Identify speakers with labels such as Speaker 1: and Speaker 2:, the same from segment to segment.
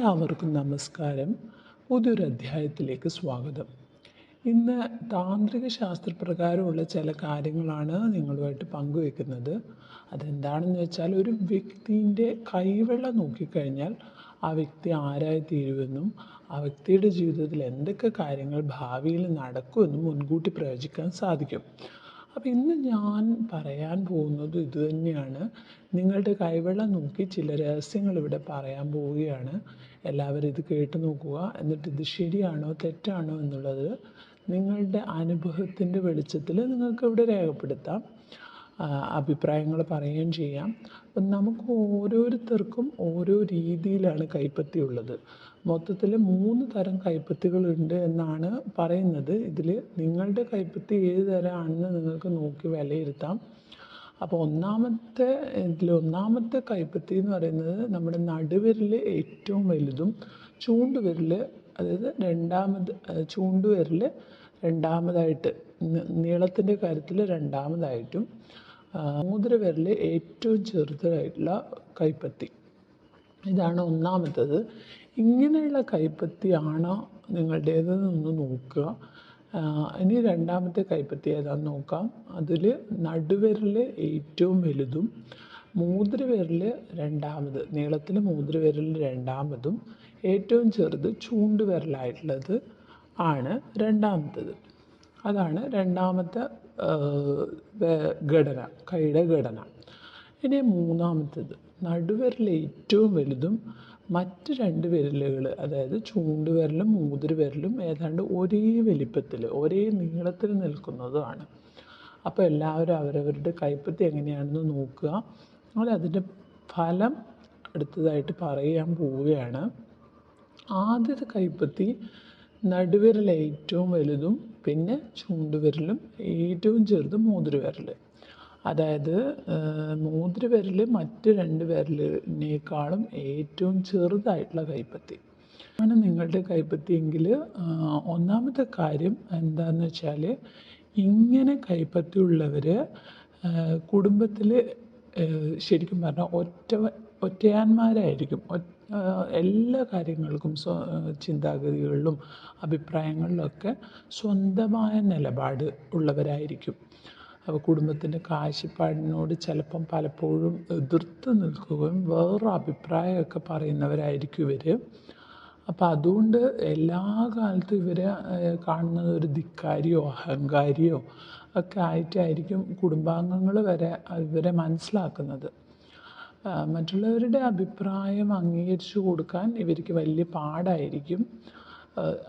Speaker 1: എല്ലാവർക്കും നമസ്കാരം. പുതിയൊരു അധ്യായത്തിലേക്ക് സ്വാഗതം. ഇന്ന് താന്ത്രിക ശാസ്ത്രപ്രകാരമുള്ള ചില കാര്യങ്ങളാണ് നിങ്ങളുമായിട്ട് പങ്കുവെക്കുന്നത്. അതെന്താണെന്ന് വെച്ചാൽ ഒരു വ്യക്തിന്റെ കൈവെള്ള നോക്കിക്കഴിഞ്ഞാൽ ആ വ്യക്തി ആരായി തീരുമെന്നും ആ വ്യക്തിയുടെ ജീവിതത്തിൽ എന്തൊക്കെ കാര്യങ്ങൾ ഭാവിയിൽ നടക്കുമെന്നും മുൻകൂട്ടി പ്രവചിക്കാൻ സാധിക്കും. അപ്പോൾ ഇന്ന് ഞാൻ പറയാൻ പോകുന്നത് ഇത് തന്നെയാണ്. നിങ്ങളുടെ കൈവെള്ളം നോക്കി ചില രഹസ്യങ്ങൾ ഇവിടെ പറയാൻ പോവുകയാണ്. എല്ലാവരും ഇത് കേട്ട് നോക്കുക. എന്നിട്ട് ഇത് ശരിയാണോ തെറ്റാണോ എന്നുള്ളത് നിങ്ങളുടെ അനുഭവത്തിന്റെ വെളിച്ചത്തിൽ നിങ്ങൾക്ക് ഇവിടെ രേഖപ്പെടുത്താം. അഭിപ്രായങ്ങൾ പറയുകയും ചെയ്യാം. അപ്പം നമുക്ക് ഓരോരുത്തർക്കും ഓരോ രീതിയിലാണ് കൈപ്പത്തി ഉള്ളത് മൊത്തത്തിൽ മൂന്ന് തരം കൈപ്പത്തികളുണ്ട് എന്നാണ് പറയുന്നത്. ഇതിൽ നിങ്ങളുടെ കൈപ്പത്തി ഏത് തരമാണെന്ന് നിങ്ങൾക്ക് നോക്കി വിലയിരുത്താം. അപ്പോൾ ഒന്നാമത്തെ ഇതിൽ ഒന്നാമത്തെ കൈപ്പത്തി എന്ന് പറയുന്നത് നമ്മുടെ നടുവിരൽ ഏറ്റവും വലുതും ചൂണ്ടുവിരൽ അതായത് രണ്ടാമത് ചൂണ്ടുവിരൽ രണ്ടാമതായിട്ട് നീളത്തിന്റെ കാര്യത്തിൽ രണ്ടാമതായിട്ടും ആ, മൂതിരവിരൽ ഏറ്റവും ചെറുതായിട്ടുള്ള കൈപ്പത്തി. ഇതാണ് ഒന്നാമത്തത്. ഇങ്ങനെയുള്ള കൈപ്പത്തിയാണോ നിങ്ങളുടേതെന്നൊന്ന് നോക്കുക. ഇനി രണ്ടാമത്തെ കൈപ്പത്തി ഏതാണെന്ന് നോക്കാം. അതിൽ നടുവിരൽ ഏറ്റവും വലുതും മൂതിരവിരൽ രണ്ടാമത് നീളത്തിൽ മൂതിരവിരൽ രണ്ടാമതും ഏറ്റവും ചെറുത് ചൂണ്ടുവിരലായിട്ടുള്ളത് ആണ് രണ്ടാമത്തത്. അതാണ് രണ്ടാമത്തെ ഘടന കൈയുടെ ഘടന. ഇനി മൂന്നാമത്തത് നടുവിരൽ ഏറ്റവും വലുതും മറ്റ് രണ്ട് വിരലുകൾ അതായത് ചൂണ്ടുവിരലും മൂതിരവിരലും ഏതാണ്ട് ഒരേ വലിപ്പത്തിൽ ഒരേ നീളത്തിൽ നിൽക്കുന്നതുമാണ് അപ്പോൾ എല്ലാവരും അവരവരുടെ കൈപ്പത്തി എങ്ങനെയാണെന്ന് നോക്കുക. അങ്ങനെ അതിന്റെ ഫലം അടുത്തതായിട്ട് പറയാൻ പോവുകയാണ്. ആദ്യത്തെ കൈപ്പത്തി നടുവിരൽ ഏറ്റവും വലുതും പിന്നെ ചൂണ്ടുവിരലും ഏറ്റവും ചെറുതും മൂതിരവിരൽ അതായത് മൂതിരവിരൽ മറ്റ് രണ്ട് വിരലിനേക്കാളും ഏറ്റവും ചെറുതായിട്ടുള്ള കൈപ്പത്തി. ആണ് നിങ്ങളുടെ കൈപ്പത്തി എങ്കിൽ ഒന്നാമത്തെ കാര്യം എന്താണെന്ന് വെച്ചാൽ ഇങ്ങനെ കൈപ്പത്തി ഉള്ളവർ കുടുംബത്തിൽ ശരിക്കും പറഞ്ഞാൽ ഒറ്റ ഒറ്റയാന്മാരായിരിക്കും. എല്ലാ കാര്യങ്ങൾക്കും സ്വ ചിന്താഗതികളിലും അഭിപ്രായങ്ങളിലൊക്കെ സ്വന്തമായ നിലപാട് ഉള്ളവരായിരിക്കും. കുടുംബത്തിന്റെ കാഴ്ചപ്പാടിനോട് ചിലപ്പം പലപ്പോഴും എതിർത്ത് നിൽക്കുകയും വേറൊരു അഭിപ്രായമൊക്കെ പറയുന്നവരായിരിക്കും ഇവർ അപ്പം അതുകൊണ്ട് എല്ലാ കാലത്തും ഇവരെ കാണുന്നത് ഒരു ധിക്കാരിയോ അഹങ്കാരിയോ ഒക്കെ ആയിട്ടായിരിക്കും കുടുംബാംഗങ്ങൾ വരെ ഇവരെ മനസ്സിലാക്കുന്നത്. മറ്റുള്ളവരുടെ അഭിപ്രായം അംഗീകരിച്ചു കൊടുക്കാൻ ഇവർക്ക് വലിയ പാടായിരിക്കും.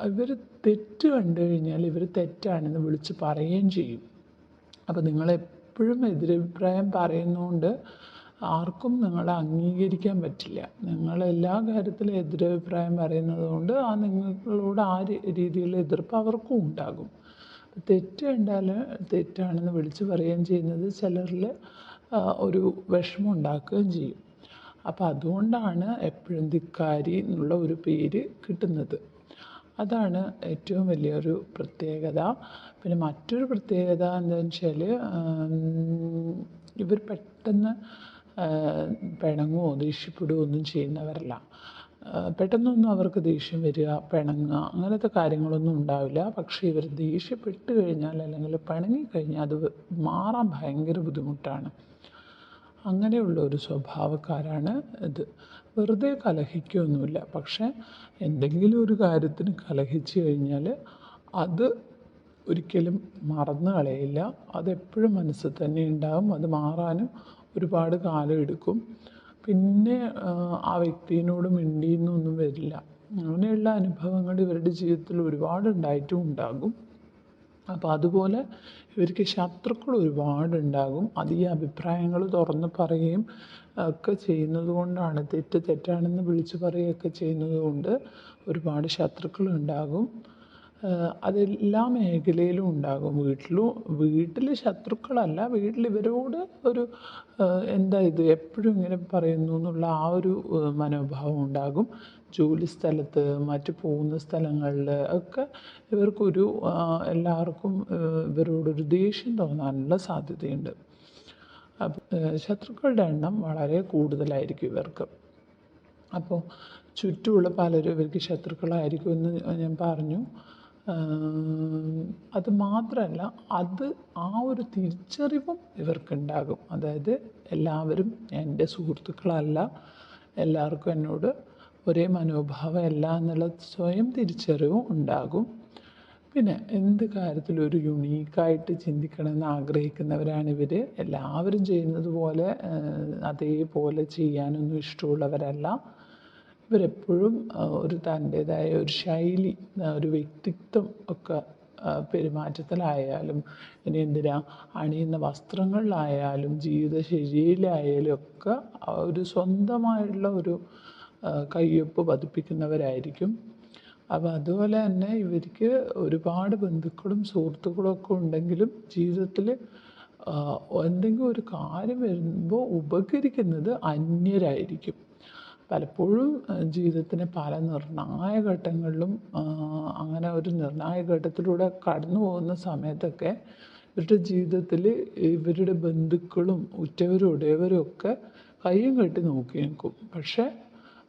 Speaker 1: ഇവർ തെറ്റ് കണ്ടു കഴിഞ്ഞാൽ ഇവർ തെറ്റാണെന്ന് വിളിച്ച് പറയുകയും ചെയ്യും. അപ്പോൾ നിങ്ങളെപ്പോഴും എതിരഭിപ്രായം പറയുന്നതുകൊണ്ട് ആർക്കും നിങ്ങളെ അംഗീകരിക്കാൻ പറ്റില്ല. നിങ്ങൾ എല്ലാ കാര്യത്തിലും എതിരഭിപ്രായം പറയുന്നത് കൊണ്ട് ആ നിങ്ങളോട് ആ രീതിയിലുള്ള എതിർപ്പ് അവർക്കും ഉണ്ടാകും. തെറ്റ് കണ്ടാൽ തെറ്റാണെന്ന് വിളിച്ച് പറയുകയും ചെയ്യുന്നത് ചിലരിൽ ഒരു വിഷമം ഉണ്ടാക്കുകയും ചെയ്യും. അപ്പോൾ അതുകൊണ്ടാണ് എപ്പോഴും ധിക്കാരി എന്നുള്ള ഒരു പേര് കിട്ടുന്നത്. അതാണ് ഏറ്റവും വലിയൊരു പ്രത്യേകത. പിന്നെ മറ്റൊരു പ്രത്യേകത എന്താണെന്ന് വെച്ചാൽ ഇവർ പെട്ടെന്ന് പിണങ്ങുകയോ ദേഷ്യപ്പെടുകയോ ഒന്നും ചെയ്യുന്നവരല്ല. പെട്ടെന്നൊന്നും അവർക്ക് ദേഷ്യം വരിക പിണങ്ങുക അങ്ങനത്തെ കാര്യങ്ങളൊന്നും ഉണ്ടാവില്ല. പക്ഷേ ഇവർ ദേഷ്യപ്പെട്ട് കഴിഞ്ഞാൽ അല്ലെങ്കിൽ പിണങ്ങിക്കഴിഞ്ഞാൽ അത് മാറാൻ ഭയങ്കര ബുദ്ധിമുട്ടാണ്. അങ്ങനെയുള്ള ഒരു സ്വഭാവക്കാരാണ് ഇത്. വെറുതെ കലഹിക്കൊന്നുമില്ല. പക്ഷേ എന്തെങ്കിലും ഒരു കാര്യത്തിന് കലഹിച്ചു കഴിഞ്ഞാൽ അത് ഒരിക്കലും മറന്നു കളയില്ല. അതെപ്പോഴും മനസ്സിൽ തന്നെ ഉണ്ടാകും അത് മാറാനും ഒരുപാട് കാലം എടുക്കും. പിന്നെ ആ, വ്യക്തിയോട് മിണ്ടിയെന്നൊന്നും വരില്ല. അങ്ങനെയുള്ള അനുഭവങ്ങൾ ഇവരുടെ ജീവിതത്തിൽ ഒരുപാട് ഉണ്ടായിട്ടും ഉണ്ടാകും. അപ്പോൾ അതുപോലെ ഇവർക്ക് ശത്രുക്കൾ ഒരുപാടുണ്ടാകും അത് ഈ അഭിപ്രായങ്ങൾ തുറന്ന് പറയുകയും ഒക്കെ ചെയ്യുന്നത് കൊണ്ടാണ് തെറ്റ് തെറ്റാണെന്ന് വിളിച്ച് പറയുകയൊക്കെ ചെയ്യുന്നത് കൊണ്ട് ഒരുപാട് ശത്രുക്കൾ ഉണ്ടാകും. അതെല്ലാ മേഖലയിലും ഉണ്ടാകും. വീട്ടിലും വീട്ടിൽ ശത്രുക്കളല്ല. വീട്ടിൽ ഇവരോട് ഒരു എന്താ ഇത്? എപ്പോഴും ഇങ്ങനെ പറയുന്നു എന്നുള്ള ആ ഒരു മനോഭാവം ഉണ്ടാകും. ജോലി സ്ഥലത്ത് മറ്റ് പോകുന്ന സ്ഥലങ്ങളിൽ ഒക്കെ ഇവർക്കൊരു എല്ലാവർക്കും ഇവരോടൊരു ദേഷ്യം തോന്നാനുള്ള സാധ്യതയുണ്ട്. അപ്പം ശത്രുക്കളുടെ എണ്ണം വളരെ കൂടുതലായിരിക്കും ഇവർക്ക്. അപ്പോൾ ചുറ്റുമുള്ള പലരും ഇവർക്ക് ശത്രുക്കളായിരിക്കും എന്ന് ഞാൻ പറഞ്ഞു. അത് മാത്രമല്ല അത് ആ ഒരു തിരിച്ചറിവും ഇവർക്കുണ്ടാകും. അതായത് എല്ലാവരും എന്റെ സുഹൃത്തുക്കളല്ല എല്ലാവർക്കും എന്നോട് ഒരേ മനോഭാവം അല്ല എന്നുള്ള സ്വയം തിരിച്ചറിവും ഉണ്ടാകും. പിന്നെ എന്ത് കാര്യത്തിലും ഒരു യുണീക്കായിട്ട് ചിന്തിക്കണമെന്ന് ആഗ്രഹിക്കുന്നവരാണ് ഇവർ എല്ലാവരും ചെയ്യുന്നത് പോലെ അതേപോലെ ചെയ്യാനൊന്നും ഇഷ്ടമുള്ളവരല്ല. ഇവരെപ്പോഴും ഒരു തന്റേതായ ഒരു ശൈലി ഒരു വ്യക്തിത്വം ഒക്കെ പെരുമാറ്റത്തിലായാലും ഇനി എന്തിനാ അണിയുന്ന വസ്ത്രങ്ങളിലായാലും ജീവിതശൈലിയിലായാലും ഒക്കെ ഒരു സ്വന്തമായുള്ള ഒരു കയ്യൊപ്പ് പതിപ്പിക്കുന്നവരായിരിക്കും. അപ്പോൾ അതുപോലെ തന്നെ ഇവർക്ക് ഒരുപാട് ബന്ധുക്കളും സുഹൃത്തുക്കളും ഒക്കെ ഉണ്ടെങ്കിലും ജീവിതത്തിൽ എന്തെങ്കിലും ഒരു കാര്യം വരുമ്പോൾ ഉപകരിക്കുന്നത് അന്യരായിരിക്കും. പലപ്പോഴും ജീവിതത്തിന് പല നിർണായക ഘട്ടങ്ങളിലും അങ്ങനെ ഒരു നിർണായക ഘട്ടത്തിലൂടെ കടന്നു പോകുന്ന സമയത്തൊക്കെ ഇവരുടെ ജീവിതത്തിൽ ഇവരുടെ ബന്ധുക്കളും ഉറ്റവരും ഉടയവരും ഒക്കെ കയ്യും കെട്ടി നോക്കി നിൽക്കും പക്ഷേ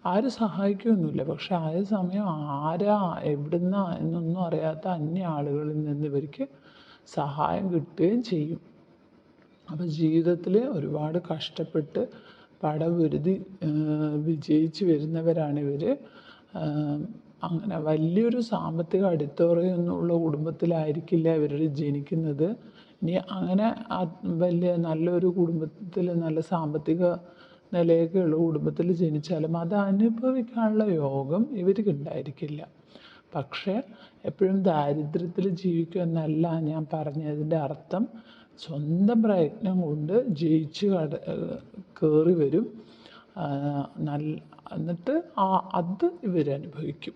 Speaker 1: ആരും സഹായിക്കുകയൊന്നുമില്ല പക്ഷെ ആ സമയം ആരാ എവിടുന്നാ എന്നൊന്നും അറിയാത്ത അന്യ ആളുകളിൽ നിന്ന് ഇവർക്ക് സഹായം കിട്ടുകയും ചെയ്യും. അപ്പോൾ ജീവിതത്തിൽ ഒരുപാട് കഷ്ടപ്പെട്ട് പടപൊരുതി വിജയിച്ച് വരുന്നവരാണ് ഇവർ അങ്ങനെ വലിയൊരു സാമ്പത്തിക അടിത്തറയൊന്നുമുള്ള കുടുംബത്തിലായിരിക്കില്ല ഇവർ ജനിക്കുന്നത്. ഇനി അങ്ങനെ വലിയ നല്ലൊരു കുടുംബത്തിൽ നല്ല സാമ്പത്തിക നിലയൊക്കെ ഉള്ള കുടുംബത്തിൽ ജനിച്ചാലും അത് അനുഭവിക്കാനുള്ള യോഗം ഇവർക്ക് ഉണ്ടായിരിക്കില്ല. പക്ഷേ എപ്പോഴും ദാരിദ്ര്യത്തിൽ ജീവിക്കുക എന്നല്ല ഞാൻ പറഞ്ഞതിന്റെ അർത്ഥം. സ്വന്തം പ്രയത്നം കൊണ്ട് ജയിച്ച് കട കയറി വരും. നല്ല എന്നിട്ട് ആ അത് ഇവരനുഭവിക്കും.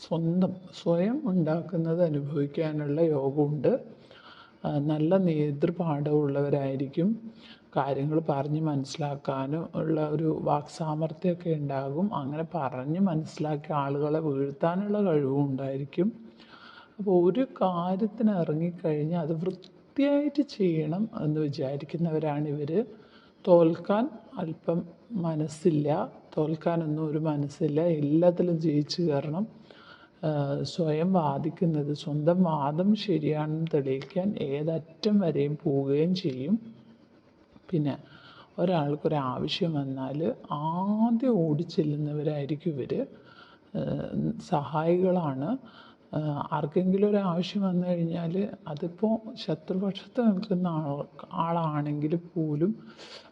Speaker 1: സ്വന്തം സ്വയം ഉണ്ടാക്കുന്നത് അനുഭവിക്കാനുള്ള യോഗമുണ്ട്. നല്ല നേതൃപാഠമുള്ളവരായിരിക്കും കാര്യങ്ങൾ പറഞ്ഞ് മനസ്സിലാക്കാനും ഉള്ള ഒരു വാക്സാമർത്ഥ്യമൊക്കെ ഉണ്ടാകും. അങ്ങനെ പറഞ്ഞ് മനസ്സിലാക്കി ആളുകളെ വീഴ്ത്താനുള്ള കഴിവും ഉണ്ടായിരിക്കും. അപ്പോൾ ഒരു കാര്യത്തിന് ഇറങ്ങിക്കഴിഞ്ഞാൽ അത് വൃത്തിയായിട്ട് ചെയ്യണം എന്ന് വിചാരിക്കുന്നവരാണ് ഇവർ തോൽക്കാൻ അല്പം മനസ്സില്ല. തോൽക്കാനൊന്നും ഒരു മനസ്സില്ല. എല്ലാത്തിലും ജയിച്ചു കയറണം. സ്വയം വാദിക്കുന്നത് സ്വന്തം വാദം ശരിയാണെന്ന് തെളിയിക്കാൻ ഏതറ്റം വരെയും പോവുകയും ചെയ്യും. പിന്നെ ഒരാൾക്കൊരാവശ്യം വന്നാൽ ആദ്യം ഓടിച്ചെല്ലുന്നവരായിരിക്കും ഇവർ സഹായികളാണ്. ആർക്കെങ്കിലും ഒരു ആവശ്യം വന്നു കഴിഞ്ഞാൽ അതിപ്പോൾ ശത്രുപക്ഷത്ത് നിൽക്കുന്ന ആൾ ആളാണെങ്കിൽ പോലും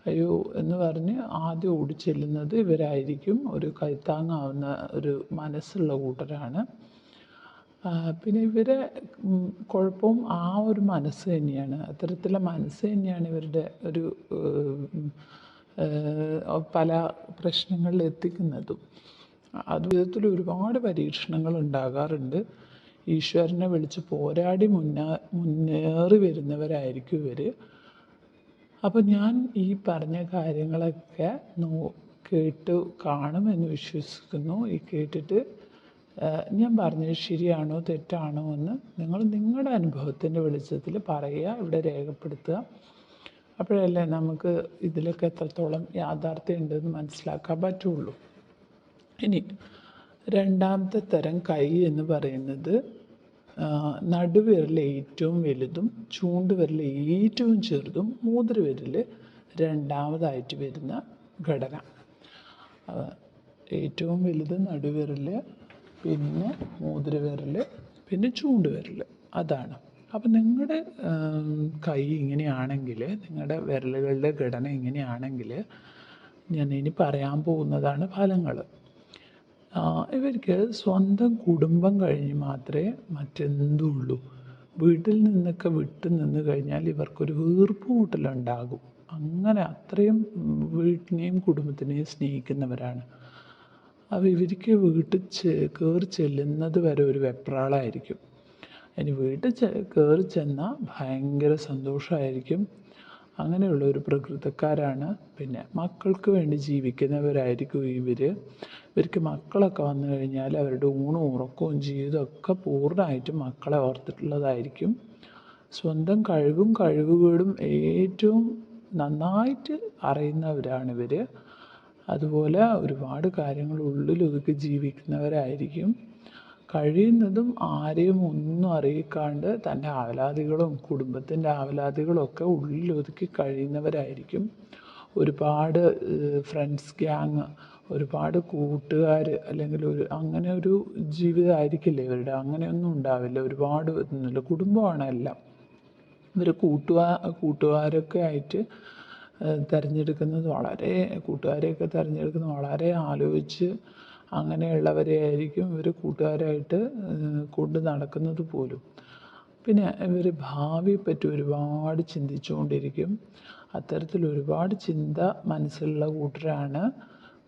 Speaker 1: അയ്യോ എന്ന് പറഞ്ഞ് ആദ്യം ഓടിച്ചെല്ലുന്നത് ഇവരായിരിക്കും. ഒരു കൈത്താങ്ങാവുന്ന ഒരു മനസ്സുള്ള കൂട്ടരാണ്. പിന്നെ ഇവരെ കുഴപ്പവും ആ ഒരു മനസ്സ് തന്നെയാണ്. അത്തരത്തിലുള്ള മനസ്സ് തന്നെയാണ് ഇവരുടെ ഒരു പല പ്രശ്നങ്ങളിൽ എത്തിക്കുന്നതും. അത് വിധത്തിൽ ഒരുപാട് പരീക്ഷണങ്ങൾ ഉണ്ടാകാറുണ്ട്. ഈശ്വരനെ വിളിച്ച് പോരാടി മുന്നേ മുന്നേറി വരുന്നവരായിരിക്കും ഇവർ അപ്പോൾ ഞാൻ ഈ പറഞ്ഞ കാര്യങ്ങളൊക്കെ നോ കേട്ട് കാണുമെന്ന് വിശ്വസിക്കുന്നു. ഈ കേട്ടിട്ട് ഞാൻ പറഞ്ഞത് ശരിയാണോ തെറ്റാണോ എന്ന് നിങ്ങൾ നിങ്ങളുടെ അനുഭവത്തിന്റെ വെളിച്ചത്തിൽ പറയുക ഇവിടെ രേഖപ്പെടുത്തുക. അപ്പോഴല്ലേ നമുക്ക് ഇതിലൊക്കെ എത്രത്തോളം യാഥാർത്ഥ്യം ഉണ്ടെന്ന് മനസ്സിലാക്കാൻ പറ്റുള്ളൂ. ഇനി രണ്ടാമത്തെ തരം കൈ എന്ന് പറയുന്നത് നടുവിരൽ ഏറ്റവും വലുതും ചൂണ്ടുവിരൽ ഏറ്റവും ചെറുതും മൂതിരവിരൽ രണ്ടാമതായിട്ട് വരുന്ന ഘടന ഏറ്റവും വലുത് നടുവിരൽ പിന്നെ മൂതിരവിരൽ പിന്നെ ചൂണ്ടുവിരൽ അതാണ്. അപ്പം നിങ്ങളുടെ കൈ ഇങ്ങനെയാണെങ്കിൽ നിങ്ങളുടെ വിരലുകളുടെ ഘടന ഇങ്ങനെയാണെങ്കിൽ ഞാൻ ഇനി പറയാൻ പോകുന്നതാണ് ഫലങ്ങൾ ഇവർക്ക് സ്വന്തം കുടുംബം കഴിഞ്ഞ് മാത്രമേ മറ്റെന്തുള്ളൂ. വീട്ടിൽ നിന്നൊക്കെ വിട്ടു നിന്ന് കഴിഞ്ഞാൽ ഇവർക്കൊരു വീർപ്പുമുട്ടലുണ്ടാകും അങ്ങനെ അത്രയും വീട്ടിനെയും കുടുംബത്തിനെയും സ്നേഹിക്കുന്നവരാണ്. അപ്പോൾ ഇവർക്ക് വീട്ടിൽ കയറി ചെല്ലുന്നത് വരെ ഒരു വെപ്രാളമായിരിക്കും ഇനി വീട്ടിൽ കയറി ചെന്നാൽ ഭയങ്കര സന്തോഷമായിരിക്കും. അങ്ങനെയുള്ള ഒരു പ്രകൃതക്കാരാണ്. പിന്നെ മക്കൾക്ക് വേണ്ടി ജീവിക്കുന്നവരായിരിക്കും ഇവർ ഇവർക്ക് മക്കളൊക്കെ വന്നു കഴിഞ്ഞാൽ അവരുടെ ഊണും ഉറക്കവും ജീവിതമൊക്കെ പൂർണമായിട്ടും മക്കളെ ഓർത്തിട്ടുള്ളതായിരിക്കും. സ്വന്തം കഴിവും കഴിവുകളും ഏറ്റവും നന്നായിട്ട് അറിയുന്നവരാണിവർ അതുപോലെ ഒരുപാട് കാര്യങ്ങൾ ഉള്ളിലൊതുക്കി ജീവിക്കുന്നവരായിരിക്കും. കഴിയുന്നതും ആരെയും ഒന്നും അറിയിക്കാണ്ട് തന്റെ ആവലാതികളും കുടുംബത്തിന്റെ ആവലാതികളും ഒക്കെ ഉള്ളിലൊതുക്കി കഴിയുന്നവരായിരിക്കും. ഒരുപാട് ഫ്രണ്ട്സ് ഗ്യാങ് ഒരുപാട് കൂട്ടുകാർ അല്ലെങ്കിൽ ഒരു അങ്ങനെ ഒരു ജീവിതമായിരിക്കില്ല ഇവരുടെ. അങ്ങനെയൊന്നും ഉണ്ടാവില്ല. ഒരുപാട് ഒന്നുമില്ല കുടുംബമാണ് എല്ലാം. ഇവർ കൂട്ടുകാ കൂട്ടുകാരൊക്കെ ആയിട്ട് തിരഞ്ഞെടുക്കുന്നത് വളരെ കൂട്ടുകാരെയൊക്കെ തിരഞ്ഞെടുക്കുന്നത് വളരെ ആലോചിച്ച് അങ്ങനെയുള്ളവരെ ആയിരിക്കും ഇവർ കൂട്ടുകാരായിട്ട് കൊണ്ട് നടക്കുന്നത് പോലും. പിന്നെ ഇവർ ഭാവിയെപ്പറ്റി ഒരുപാട് ചിന്തിച്ചുകൊണ്ടിരിക്കും. അത്തരത്തിൽ ഒരുപാട് ചിന്ത മനസ്സിലുള്ള കൂട്ടരാണ്.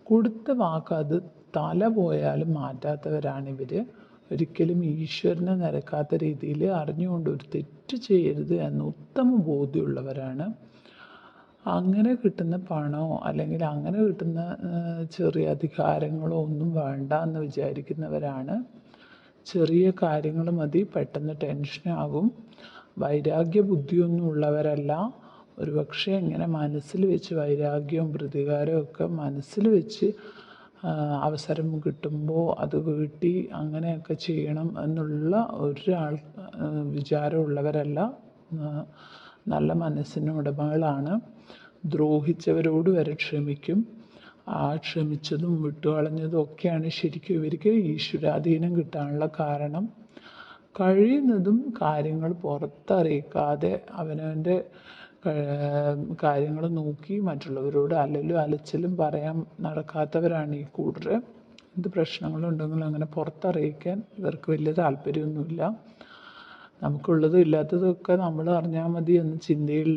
Speaker 1: കൊടുത്ത വാക്ക് അത് തല പോയാലും മാറ്റാത്തവരാണ് ഇവർ ഒരിക്കലും ഈശ്വരനെ നിരക്കാത്ത രീതിയിൽ അറിഞ്ഞുകൊണ്ട് ഒരു തെറ്റ് ചെയ്യരുത് എന്ന ഉത്തമ ബോധ്യമുള്ളവരാണ്. അങ്ങനെ കിട്ടുന്ന പണമോ അല്ലെങ്കിൽ അങ്ങനെ കിട്ടുന്ന ചെറിയ അധികാരങ്ങളോ ഒന്നും വേണ്ട എന്ന് വിചാരിക്കുന്നവരാണ്. ചെറിയ കാര്യങ്ങൾ മതി പെട്ടെന്ന് ടെൻഷനാകും വൈരാഗ്യ ബുദ്ധിയൊന്നും ഉള്ളവരല്ല. ഒരുപക്ഷെ ഇങ്ങനെ മനസ്സിൽ വെച്ച് വൈരാഗ്യവും പ്രതികാരവും ഒക്കെ മനസ്സിൽ വെച്ച് അവസരം കിട്ടുമ്പോൾ അത് വീട്ടി അങ്ങനെയൊക്കെ ചെയ്യണം എന്നുള്ള ഒരാൾ വിചാരമുള്ളവരല്ല നല്ല മനസ്സിന് ഉടമകളാണ്. ദ്രോഹിച്ചവരോട് വരെ ക്ഷമിക്കും. ആ ക്ഷമിച്ചതും വിട്ടുകളഞ്ഞതും ഒക്കെയാണ് ശരിക്കും ഇവർക്ക് ഈശ്വരാധീനം കിട്ടാനുള്ള കാരണം. കഴിയുന്നതും കാര്യങ്ങൾ പുറത്തറിയിക്കാതെ അവനവന്റെ കാര്യങ്ങൾ നോക്കി മറ്റുള്ളവരോട് അലലും അലച്ചിലും പറയാൻ നടക്കാത്തവരാണ് ഈ കൂടുതൽ എന്ത് പ്രശ്നങ്ങളുണ്ടെങ്കിലും അങ്ങനെ പുറത്തറിയിക്കാൻ ഇവർക്ക് വലിയ താല്പര്യമൊന്നുമില്ല. നമുക്കുള്ളതും ഇല്ലാത്തതൊക്കെ നമ്മൾ അറിഞ്ഞാൽ മതി എന്ന ചിന്തയിൽ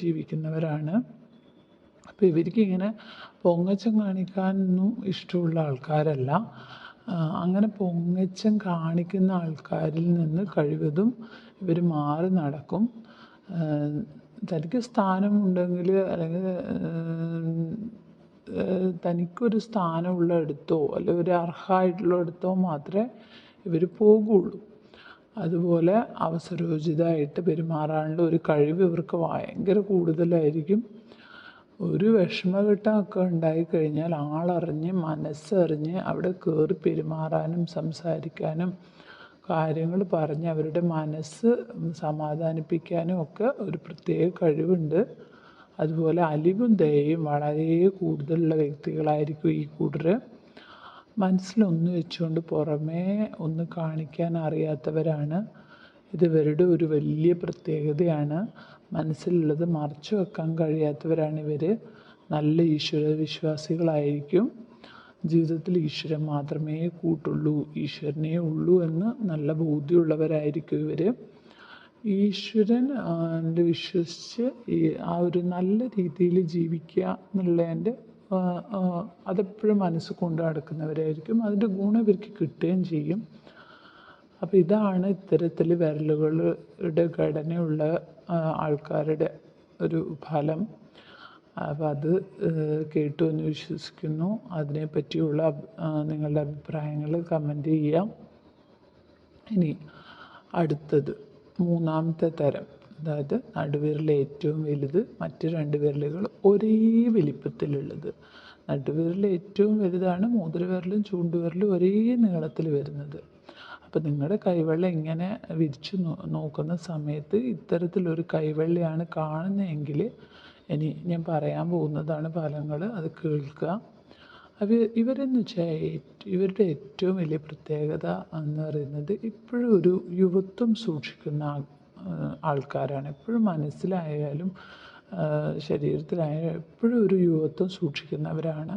Speaker 1: ജീവിക്കുന്നവരാണ്. അപ്പോൾ ഇവർക്ക് ഇങ്ങനെ പൊങ്ങച്ചം കാണിക്കാനൊന്നും ഇഷ്ടമുള്ള ആൾക്കാരല്ല. അങ്ങനെ പൊങ്ങച്ചം കാണിക്കുന്ന ആൾക്കാരിൽ നിന്ന് കഴിവതും ഇവർ മാറി നടക്കും. തനിക്ക് സ്ഥാനമുണ്ടെങ്കിൽ അല്ലെങ്കിൽ തനിക്കൊരു സ്ഥാനമുള്ള ഇടത്തോ അല്ലെങ്കിൽ ഒരു അർഹമായിട്ടുള്ള ഇടത്തോ മാത്രമേ ഇവർ പോകുള്ളൂ. അതുപോലെ അവസരോചിതമായിട്ട് പെരുമാറാനുള്ള ഒരു കഴിവ് ഇവർക്ക് ഭയങ്കര കൂടുതലായിരിക്കും. ഒരു വിഷമഘട്ടമൊക്കെ ഉണ്ടായിക്കഴിഞ്ഞാൽ ആളറിഞ്ഞ് മനസ്സറിഞ്ഞ് അവിടെ കയറി പെരുമാറാനും സംസാരിക്കാനും കാര്യങ്ങൾ പറഞ്ഞ് അവരുടെ മനസ്സ് സമാധാനിപ്പിക്കാനും ഒക്കെ ഒരു പ്രത്യേക കഴിവുണ്ട്. അതുപോലെ അലിവും ദയയും വളരെ കൂടുതലുള്ള വ്യക്തികളായിരിക്കും ഈ കൂട്ടർ മനസ്സിലൊന്ന് വെച്ചുകൊണ്ട് പുറമേ ഒന്ന് കാണിക്കാൻ അറിയാത്തവരാണ്. ഇത് ഇവരുടെ ഒരു വലിയ പ്രത്യേകതയാണ്. മനസ്സിലുള്ളത് മറച്ചു വെക്കാൻ കഴിയാത്തവരാണ് ഇവർ നല്ല ഈശ്വര വിശ്വാസികളായിരിക്കും. ജീവിതത്തിൽ ഈശ്വരൻ മാത്രമേ കൂട്ടുള്ളൂ ഈശ്വരനേ ഉള്ളൂ എന്ന് നല്ല ബോധ്യമുള്ളവരായിരിക്കും ഇവർ ഈശ്വരൻ വിശ്വസിച്ച് ആ ഒരു നല്ല രീതിയിൽ ജീവിക്കുക എന്നുള്ളതിന്റെ അതെപ്പോഴും മനസ്സ് കൊണ്ട് നടക്കുന്നവരായിരിക്കും. അതിന്റെ ഗുണം ഇവർക്ക് കിട്ടുകയും ചെയ്യും. അപ്പോൾ ഇതാണ് ഇത്തരത്തിൽ വിരലുകളുടെ ഘടനയുള്ള ആൾക്കാരുടെ ഒരു ഫലം. അപ്പോൾ അത് കേട്ടു എന്ന് വിശ്വസിക്കുന്നു. അതിനെപ്പറ്റിയുള്ള നിങ്ങളുടെ അഭിപ്രായങ്ങൾ കമന്റ് ചെയ്യാം. ഇനി അടുത്തത് മൂന്നാമത്തെ തരം. അതായത് നടുവിരലിലെ ഏറ്റവും വലുത് മറ്റ് രണ്ട് വിരലുകൾ ഒരേ വലിപ്പത്തിലുള്ളത്. നടുവിരൽ ഏറ്റവും വലുതാണ് മോതിരവിരലും ചൂണ്ടുവിരലും ഒരേ നീളത്തിൽ വരുന്നത്. അപ്പോൾ നിങ്ങളുടെ കൈവെള്ള ഇങ്ങനെ വിരിച്ച് നോക്കുന്ന സമയത്ത് ഇത്തരത്തിലൊരു കൈവെള്ളയാണ് കാണുന്നതെങ്കിൽ ഇനി ഞാൻ പറയാൻ പോകുന്നതാണ് ഫലങ്ങൾ അത് കേൾക്കുക. അവ ഇവരെന്ന് വെച്ചാൽ ഇവരുടെ ഏറ്റവും വലിയ പ്രത്യേകത എന്ന് പറയുന്നത് ഇപ്പോഴും ഒരു യുവത്വം സൂക്ഷിക്കുന്ന ആൾക്കാരാണ്. എപ്പോഴും മനസ്സിലായാലും ശരീരത്തിലായാലും എപ്പോഴും ഒരു യുവത്വം സൂക്ഷിക്കുന്നവരാണ്.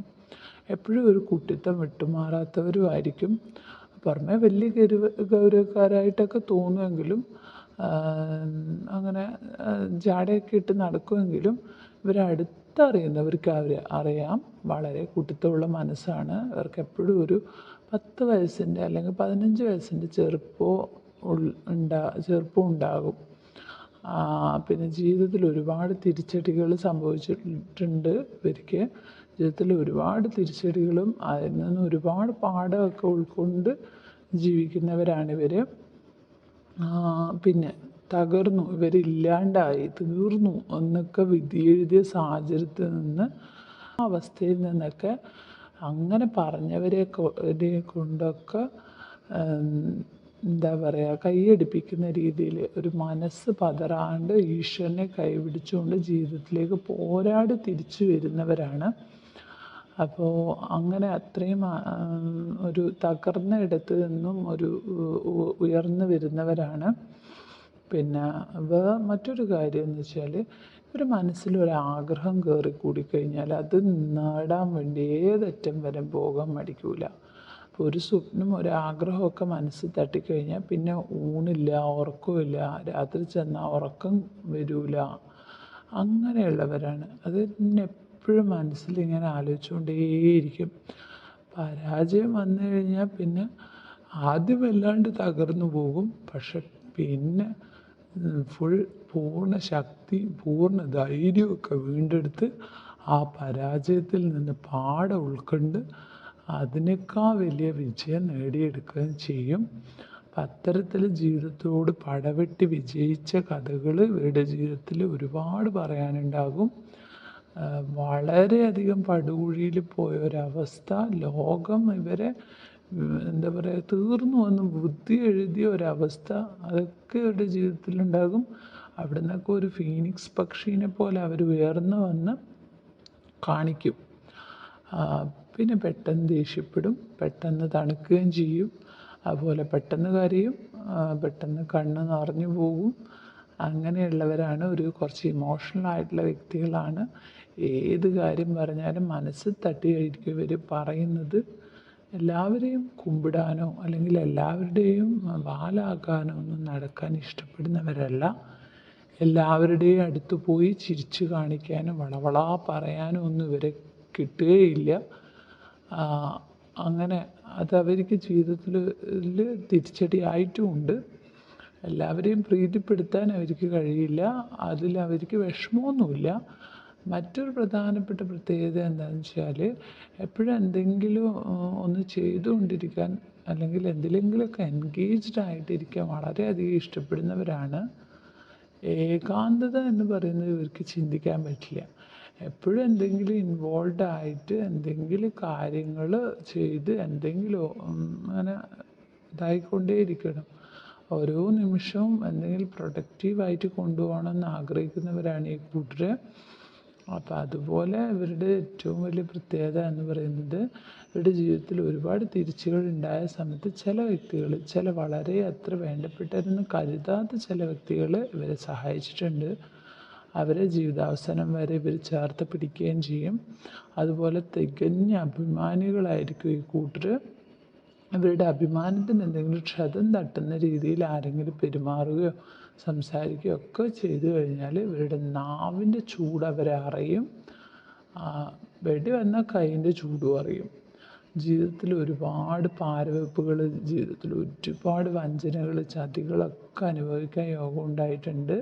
Speaker 1: എപ്പോഴും ഒരു കുട്ടിത്തം വിട്ടുമാറാത്തവരുമായിരിക്കും. പുറമെ വലിയ ഗൗരവ ഗൗരവക്കാരായിട്ടൊക്കെ തോന്നുമെങ്കിലും അങ്ങനെ ജാടയൊക്കെ ഇട്ട് നടക്കുമെങ്കിലും ഇവരടുത്തറിയുന്നവർക്ക് അവർ അറിയാം. വളരെ കുട്ടിത്തമുള്ള മനസ്സാണ്. അവർക്ക് എപ്പോഴും ഒരു പത്ത് വയസ്സിന്റെ അല്ലെങ്കിൽ പതിനഞ്ച് വയസ്സിന്റെ ചെറുപ്പമോ ഉണ്ടാ ചെറുപ്പം ഉണ്ടാകും പിന്നെ ജീവിതത്തിൽ ഒരുപാട് തിരിച്ചടികൾ സംഭവിച്ചിട്ടുണ്ട് ഇവർക്ക്. ജീവിതത്തിൽ ഒരുപാട് തിരിച്ചടികളും അതിൽ നിന്ന് ഒരുപാട് പാഠമൊക്കെ ഉൾക്കൊണ്ട് ജീവിക്കുന്നവരാണിവർ പിന്നെ തകർന്നു ഇവരില്ലാണ്ടായി തീർന്നു എന്നൊക്കെ വിധി എഴുതിയ സാഹചര്യത്തിൽ നിന്ന് ആ അവസ്ഥയിൽ നിന്നൊക്കെ അങ്ങനെ പറഞ്ഞവരെ കൊണ്ടൊക്കെ എന്താ പറയുക കൈയടിപ്പിക്കുന്ന രീതിയിൽ ഒരു മനസ്സ് പതറാണ്ട് ഈശ്വരനെ കൈപിടിച്ചുകൊണ്ട് ജീവിതത്തിലേക്ക് പോരാടി തിരിച്ചു വരുന്നവരാണ്. അപ്പോൾ അങ്ങനെ അത്രയും ഒരു തകർന്ന ഇടത്ത് നിന്നും ഒരു ഉയർന്നു വരുന്നവരാണ്. പിന്നെ വേ മറ്റൊരു കാര്യം എന്ന് വെച്ചാൽ ഒരു മനസ്സിലൊരാഗ്രഹം കയറി കൂടിക്കഴിഞ്ഞാൽ അത് നേടാൻ വേണ്ടി ഏതറ്റം വരെ പോകാൻ മടിക്കൂല. അപ്പോൾ ഒരു സ്വപ്നം ഒരാഗ്രഹമൊക്കെ മനസ്സ് മനസ്സിൽ തട്ടിക്കഴിഞ്ഞാൽ പിന്നെ ഊണില്ല ഉറക്കമില്ല രാത്രി ചെന്നാൽ ഉറക്കം വരില്ല അങ്ങനെയുള്ളവരാണ്. അത് എപ്പോഴും മനസ്സിലിങ്ങനെ ആലോചിച്ചുകൊണ്ടേയിരിക്കും. പരാജയം വന്നു കഴിഞ്ഞാൽ പിന്നെ ആദ്യം വല്ലാണ്ട് തകർന്നു പോകും. പക്ഷെ പിന്നെ ഫുൾ പൂർണ ശക്തി പൂർണ ധൈര്യമൊക്കെ വീണ്ടെടുത്ത് ആ പരാജയത്തിൽ നിന്ന് പാഠം ഉൾക്കൊണ്ട് അതിനേക്കാൾ വലിയ വിജയം നേടിയെടുക്കുകയും ചെയ്യും. അത്തരത്തിൽ ജീവിതത്തോട് പടവെട്ടി വിജയിച്ച കഥകൾ ഇവരുടെ ജീവിതത്തിൽ ഒരുപാട് പറയാനുണ്ടാകും. വളരെയധികം പടുകുഴിയിൽ പോയ ഒരവസ്ഥ ലോകം ഇവരെ എന്താ പറയുക തീർന്നു വന്ന് ബുദ്ധി എഴുതിയ ഒരവസ്ഥ അതൊക്കെ ഇവരുടെ ജീവിതത്തിലുണ്ടാകും അവിടെ നിന്നൊക്കെ ഒരു ഫീനിക്സ് പക്ഷീനെ പോലെ അവർ ഉയർന്നു വന്ന് കാണിക്കും. പിന്നെ പെട്ടെന്ന് ദേഷ്യപ്പെടും പെട്ടെന്ന് തണുക്കുകയും ചെയ്യും. അതുപോലെ പെട്ടെന്ന് കരയും പെട്ടെന്ന് കണ്ണ് നിറഞ്ഞു പോകും അങ്ങനെയുള്ളവരാണ് ഒരു കുറച്ച് ഇമോഷണൽ ആയിട്ടുള്ള വ്യക്തികളാണ്. ഏത് കാര്യം പറഞ്ഞാലും മനസ്സിൽ തട്ടിയായിരിക്കും ഇവർ പറയുന്നത്. എല്ലാവരെയും കുമ്പിടാനോ അല്ലെങ്കിൽ എല്ലാവരുടെയും വാലാക്കാനോ ഒന്നും നടക്കാൻ ഇഷ്ടപ്പെടുന്നവരല്ല. എല്ലാവരുടെയും അടുത്ത് പോയി ചിരിച്ചു കാണിക്കാനും വളവളാ പറയാനും ഒന്നും ഇവരെ കിട്ടുകയില്ല. അങ്ങനെ അത് അവർക്ക് ജീവിതത്തിൽ തിരിച്ചടി ആയിട്ടുമുണ്ട് എല്ലാവരെയും പ്രീതിപ്പെടുത്താൻ അവർക്ക് കഴിയില്ല. അതിൽ അവർക്ക് വിഷമമൊന്നുമില്ല. മറ്റൊരു പ്രധാനപ്പെട്ട പ്രത്യേകത എന്താണെന്ന് വെച്ചാൽ എപ്പോഴും എന്തെങ്കിലും ഒന്ന് ചെയ്തുകൊണ്ടിരിക്കാൻ അല്ലെങ്കിൽ എന്തിലെങ്കിലുമൊക്കെ എൻഗേജ്ഡ് ആയിട്ടിരിക്കാൻ വളരെയധികം ഇഷ്ടപ്പെടുന്നവരാണ്. ഏകാന്തത എന്ന് പറയുന്നത് ഇവർക്ക് ചിന്തിക്കാൻ പറ്റില്ല. എപ്പോഴും എന്തെങ്കിലും ഇൻവോൾവ് ആയിട്ട് എന്തെങ്കിലും കാര്യങ്ങൾ ചെയ്ത് എന്തെങ്കിലും അങ്ങനെ ഇതായിക്കൊണ്ടേയിരിക്കണം. ഓരോ നിമിഷവും എന്തെങ്കിലും പ്രൊഡക്റ്റീവായിട്ട് കൊണ്ടുപോകണമെന്ന് ആഗ്രഹിക്കുന്നവരാണ് ഈ കൂട്ടർ അപ്പോൾ അതുപോലെ ഇവരുടെ ഏറ്റവും വലിയ പ്രത്യേകത എന്ന് പറയുന്നത് ഇവരുടെ ജീവിതത്തിൽ ഒരുപാട് തിരിച്ചുകൾ ഉണ്ടായ സമയത്ത് ചില വ്യക്തികൾ ചില വളരെ അത്ര വേണ്ടപ്പെട്ടവരെന്ന് കരുതാത്ത ചില വ്യക്തികൾ ഇവരെ സഹായിച്ചിട്ടുണ്ട്. അവരെ ജീവിതാവസാനം വരെ ഇവർ ചേർത്ത് പിടിക്കുകയും ചെയ്യും. അതുപോലെ തികഞ്ഞ അഭിമാനികളായിരിക്കും ഈ കൂട്ടർ ഇവരുടെ അഭിമാനത്തിന് എന്തെങ്കിലും ക്ഷതം തട്ടുന്ന രീതിയിൽ ആരെങ്കിലും പെരുമാറുകയോ സംസാരിക്കുകയോ ഒക്കെ ചെയ്തു കഴിഞ്ഞാൽ ഇവരുടെ നാവിന്റെ ചൂട് അവരെ അറിയും. വെടി വന്ന കൈയിന്റെ ചൂടും അറിയും. ജീവിതത്തിൽ ഒരുപാട് പാരവെപ്പുകൾ ജീവിതത്തിൽ ഒരുപാട് വഞ്ചനകൾ ചതികളൊക്കെ അനുഭവിക്കാൻ യോഗം ഉണ്ടായിട്ടുണ്ട്.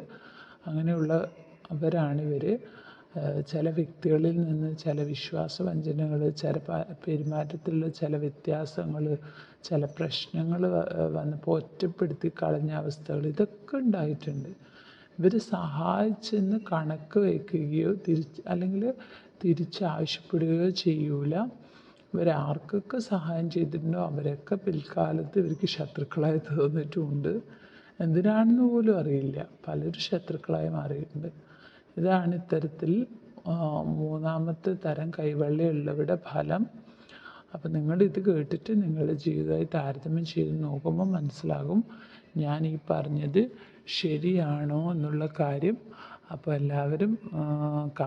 Speaker 1: അങ്ങനെയുള്ള അവരാണ് ഇവർ ചില വ്യക്തികളിൽ നിന്ന് ചില വിശ്വാസ വഞ്ചനകൾ ചില പെരുമാറ്റത്തിലുള്ള ചില വ്യത്യാസങ്ങൾ ചില പ്രശ്നങ്ങൾ വന്ന് ഒറ്റപ്പെടുത്തി കളഞ്ഞ അവസ്ഥകൾ ഇതൊക്കെ ഉണ്ടായിട്ടുണ്ട്. ഇവർ സഹായിച്ചെന്ന് കണക്ക് വയ്ക്കുകയോ തിരിച്ച് അല്ലെങ്കിൽ തിരിച്ചാവശ്യപ്പെടുകയോ ചെയ്യൂല. ഇവരാർക്കൊക്കെ സഹായം ചെയ്തിട്ടുണ്ടോ? അവരൊക്കെ പിൽക്കാലത്ത് ഇവർക്ക് ശത്രുക്കളായി തീർന്നിട്ടുമുണ്ട് എന്തിനാണെന്ന് പോലും അറിയില്ല. പലരും ശത്രുക്കളായി മാറിയിട്ടുണ്ട്. ഇതാണ് ഇത്തരത്തിൽ മൂന്നാമത്തെ തരം കൈവള്ളിയുള്ളവരുടെ ഫലം. അപ്പം നിങ്ങൾ ഇത് കേട്ടിട്ട് നിങ്ങളുടെ ജീവിതമായി താരതമ്യം ചെയ്ത് നോക്കുമ്പോൾ മനസ്സിലാകും ഞാൻ ഈ പറഞ്ഞത് ശരിയാണോ എന്നുള്ള കാര്യം. അപ്പോൾ എല്ലാവരും